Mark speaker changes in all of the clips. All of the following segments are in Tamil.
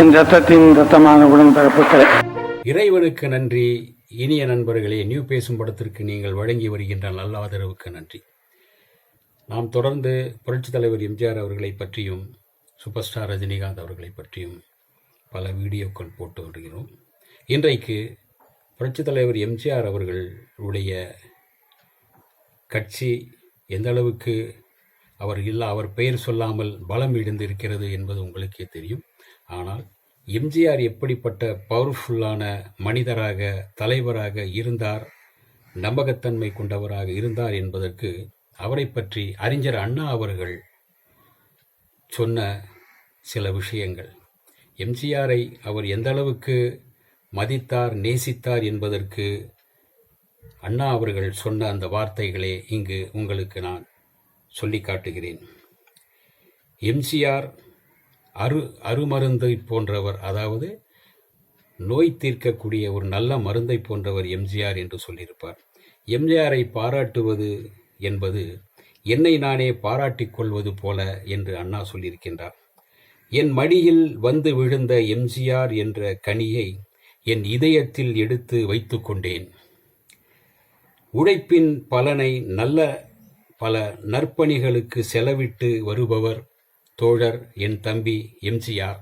Speaker 1: என் ரத்தத்தின் ரத்தமான உடன்பிறப்புகளே
Speaker 2: இறைவனுக்கு நன்றி. இனிய நண்பர்களே நியூ பேசும் படத்திற்கு நீங்கள் வழங்கி வருகின்ற நல்ல ஆதரவுக்கு நன்றி. நாம் தொடர்ந்து புரட்சித் தலைவர் எம்ஜிஆர் அவர்களை பற்றியும் சூப்பர் ஸ்டார் ரஜினிகாந்த் அவர்களை பற்றியும் பல வீடியோக்கள் போட்டு வருகிறோம். இன்றைக்கு புரட்சித் தலைவர் எம்ஜிஆர் அவர்களுடைய கட்சி எந்த அளவுக்கு அவர் இல்ல அவர் பெயர் சொல்லாமல் பலம் இழந்திருக்கிறது என்பது உங்களுக்கே தெரியும். ஆனால் எம்ஜிஆர் எப்படிப்பட்ட பவர்ஃபுல்லான மனிதராக தலைவராக இருந்தார் நம்பகத்தன்மை கொண்டவராக இருந்தார் என்பதற்கு அவரை பற்றி அறிஞர் அண்ணா அவர்கள் சொன்ன சில விஷயங்கள். எம்ஜிஆரை அவர் எந்த அளவுக்கு மதித்தார் நேசித்தார் என்பதற்கு அண்ணா அவர்கள் சொன்ன அந்த வார்த்தைகளே இங்கு உங்களுக்கு நான் சொல்லி காட்டுகிறேன். எம்ஜிஆர் அரு அருமருந்தை போன்றவர் அதாவது நோய் தீர்க்கக்கூடிய ஒரு நல்ல மருந்தை போன்றவர் எம்ஜிஆர் என்று சொல்லியிருப்பார். எம்ஜிஆரை பாராட்டுவது என்பது என்னை நானே பாராட்டிக் கொள்வது போல என்று அண்ணா சொல்லியிருக்கின்றார். என் மடியில் வந்து விழுந்த எம்ஜிஆர் என்ற கனியை என் இதயத்தில் எடுத்து வைத்துக்கொண்டேன் உழைப்பின் பலனை நல்ல பல நற்பணிகளுக்கு செலவிட்டு வருபவர் தோழர் என் தம்பி எம்ஜிஆர்.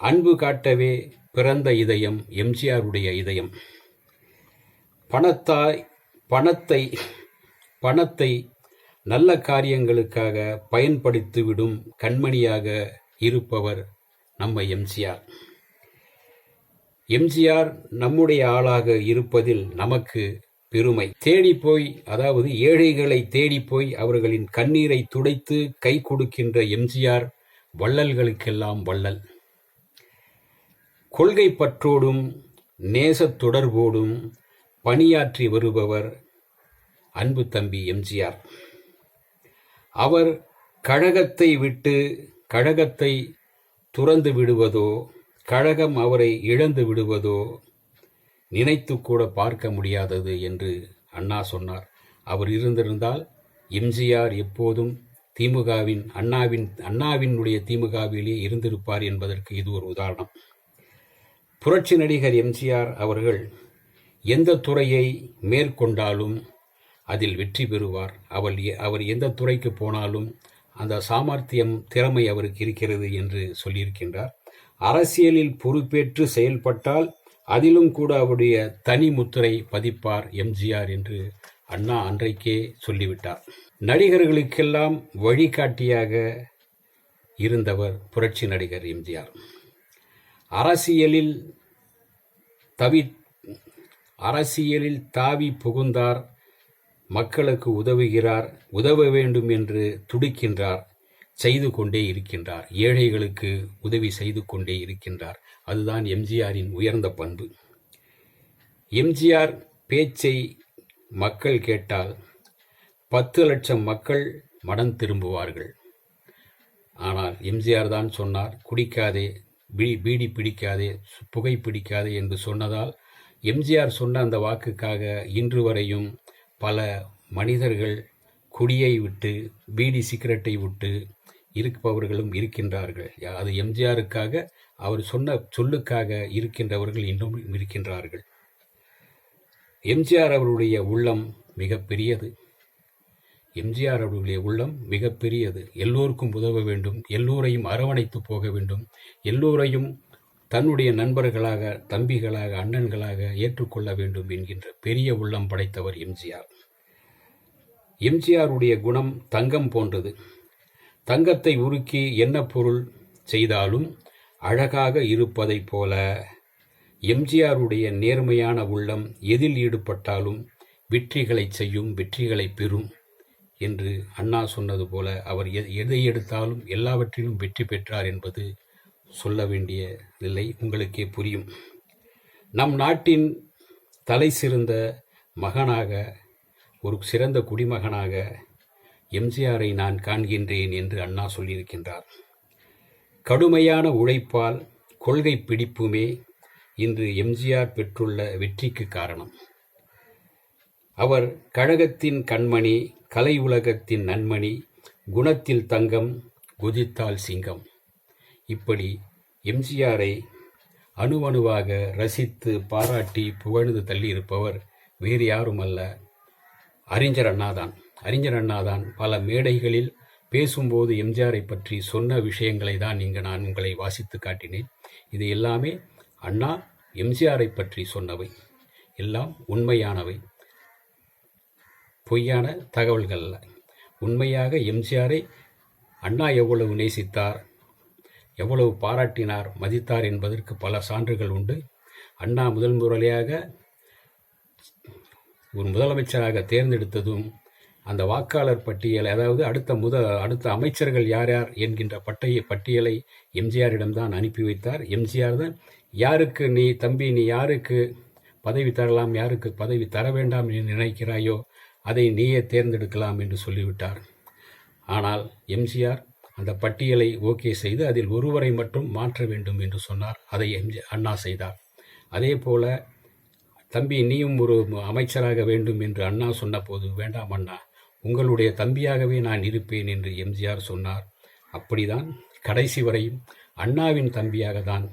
Speaker 2: அன்பு காட்டவே பிறந்த இதயம் எம்ஜிஆருடைய இதயம். பணத்தாய் பணத்தை பணத்தை நல்ல காரியங்களுக்காக பயன்படுத்திவிடும் கண்மணியாக இருப்பவர் நம்ம எம்ஜிஆர். எம்ஜிஆர் நம்முடைய ஆளாக இருப்பதில் நமக்கு பெருமை. தேடி போய் அதாவது ஏழைகளை தேடி போய் அவர்களின் கண்ணீரை துடைத்து கை கொடுக்கின்ற எம்ஜிஆர் வள்ளல்களுக்கெல்லாம் வள்ளல். கொள்கை பற்றோடும் நேசத் தொடர்போடும் பணியாற்றி வருபவர் அன்பு தம்பி எம்ஜிஆர். அவர் கழகத்தை விட்டு கழகத்தை துறந்து விடுவதோ கழகம் அவரை இழந்து விடுவதோ நினைத்து கூட பார்க்க முடியாதது என்று அண்ணா சொன்னார். அவர் இருந்திருந்தால் எம்ஜிஆர் எப்போதும் திமுகவின் அண்ணாவின் அண்ணாவினுடைய திமுகவிலே இருந்திருப்பார் என்பதற்கு இது ஒரு உதாரணம். புரட்சி நடிகர் எம்ஜிஆர் அவர்கள் எந்த துறையை மேற்கொண்டாலும் அதில் வெற்றி பெறுவார். அவர் அவர் எந்த துறைக்கு போனாலும் அந்த சாமர்த்தியம் திறமை அவருக்கு இருக்கிறது என்று சொல்லியிருக்கின்றார். அரசியலில் பொறுப்பேற்று செயல்பட்டால் அதிலும் கூட அவருடைய தனி முத்திரை பதிப்பார் எம்ஜிஆர் என்று அண்ணா அன்றைக்கே சொல்லிவிட்டார். நடிகர்களுக்கெல்லாம் வழிகாட்டியாக இருந்தவர் புரட்சி நடிகர் எம்ஜிஆர். அரசியலில் தவி அரசியலில் தாவி புகுந்தார் மக்களுக்கு உதவுகிறார் உதவ வேண்டும் என்று துடிக்கின்றார். செய்து கொண்டே இருக்கின்றார். ஏழைகளுக்கு உதவி செய்து கொண்டே இருக்கின்றார். அதுதான் எம்ஜிஆரின் உயர்ந்த பண்பு. எம்ஜிஆர் பேச்சை மக்கள் கேட்டால் பத்து லட்சம் மக்கள் மனம் திரும்புவார்கள். ஆனால் எம்ஜிஆர் தான் சொன்னார் குடிக்காதே பீ- பீடி பிடிக்காதே சு- புகை பிடிக்காதே என்று சொன்னதால் எம்ஜிஆர் சொன்ன அந்த வாக்குக்காக இன்று வரையும் பல மனிதர்கள் குடியை விட்டு பீடி சிகரெட்டை விட்டு இருப்பவர்களும் இருக்கின்றார்கள். அது எம்ஜிஆருக்காக அவர் சொன்ன சொல்லுக்காக இருக்கின்றவர்கள் இன்னும் இருக்கின்றார்கள். எம்ஜிஆர் அவருடைய உள்ளம் மிகப்பெரியது. எம்ஜிஆர் அவர்களுடைய உள்ளம் மிகப்பெரியது. எல்லோருக்கும் உதவ வேண்டும். எல்லோரையும் அரவணைத்து போக வேண்டும். எல்லோரையும் தன்னுடைய நண்பர்களாக தம்பிகளாக அண்ணன்களாக ஏற்றுக்கொள்ள வேண்டும் என்கின்ற பெரிய உள்ளம் படைத்தவர் எம்ஜிஆர். எம்ஜிஆருடைய குணம் தங்கம் போன்றது. தங்கத்தை உருக்கி என்ன பொருள் செய்தாலும் அழகாக இருப்பதைப் போல எம்ஜிஆருடைய நேர்மையான உள்ளம் எதில் ஈடுபட்டாலும் வெற்றிகளை செய்யும் வெற்றிகளை பெறும் என்று அண்ணா சொன்னது போல அவர் எதை எடுத்தாலும் எல்லாவற்றிலும் வெற்றி பெற்றார் என்பது சொல்ல வேண்டிய நிலை உங்களுக்கே புரியும். நம் நாட்டின் தலை சிறந்த மகனாக ஒரு சிறந்த குடிமகனாக எம்ஜிஆரை நான் காண்கின்றேன் என்று அண்ணா சொல்லியிருக்கின்றார். கடுமையான உழைப்பால் கொள்கை பிடிப்புமே இன்று எம்ஜிஆர் பெற்றுள்ள வெற்றிக்கு காரணம். அவர் கழகத்தின் கண்மணி கலை உலகத்தின் நன்மணி குணத்தில் தங்கம் குதித்தால் சிங்கம். இப்படி எம்ஜிஆரை அணுவணுவாக ரசித்து பாராட்டி புகழ்ந்து தள்ளியிருப்பவர் வேறு யாரும் அல்ல அறிஞர் அண்ணாதான். அறிஞர் அண்ணாதான் பல மேடைகளில் பேசும்போது எம்ஜிஆரை பற்றி சொன்ன விஷயங்களை தான் இங்கு நான் உங்களை வாசித்து காட்டினேன். இது எல்லாமே அண்ணா எம்ஜிஆரை பற்றி சொன்னவை. எல்லாம் உண்மையானவை. பொய்யான தகவல்கள் அல்ல. உண்மையாக எம்ஜிஆரை அண்ணா எவ்வளவு நேசித்தார் எவ்வளவு பாராட்டினார் மதித்தார் என்பதற்கு பல சான்றுகள் உண்டு. அண்ணா முதல் முறையாக ஒரு முதலமைச்சராக தேர்ந்தெடுத்ததும் அந்த வாக்காளர் பட்டியல் அதாவது அடுத்த முத அடுத்த அமைச்சர்கள் யார் யார் என்கின்ற பட்டைய பட்டியலை எம்ஜிஆரிடம்தான் அனுப்பி வைத்தார். எம்ஜிஆர் தான் யாருக்கு நீ தம்பி நீ யாருக்கு பதவி தரலாம் யாருக்கு பதவி தர வேண்டாம் என்று நினைக்கிறாயோ அதை நீயே தேர்ந்தெடுக்கலாம் என்று சொல்லிவிட்டார். ஆனால் எம்ஜிஆர் அந்த பட்டியலை ஓகே செய்து அதில் ஒருவரை மட்டும் மாற்ற வேண்டும் என்று சொன்னார். அதை எம்ஜி அண்ணா செய்தார். அதே போல தம்பி நீயும் ஒரு அமைச்சராக வேண்டும் என்று அண்ணா சொன்னபோது வேண்டாம் அண்ணா உங்களுடைய தம்பியாகவே நான் இருப்பேன் என்று எம்ஜிஆர் சொன்னார். அப்படிதான் கடைசி வரையும் அண்ணாவின் தம்பியாக தான்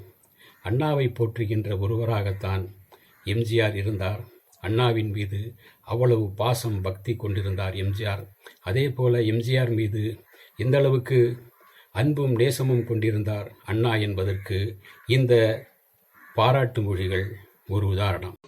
Speaker 2: அண்ணாவை போற்றுகின்ற ஒருவராகத்தான் எம்ஜிஆர் இருந்தார். அண்ணாவின் மீது அவ்வளவு பாசம் பக்தி கொண்டிருந்தார் எம்ஜிஆர். அதே போல எம்ஜிஆர் மீது எந்த அளவுக்கு அன்பும் நேசமும் கொண்டிருந்தார் அண்ணா என்பதற்கு இந்த பாராட்டு மொழிகள் ஒரு உதாரணம்.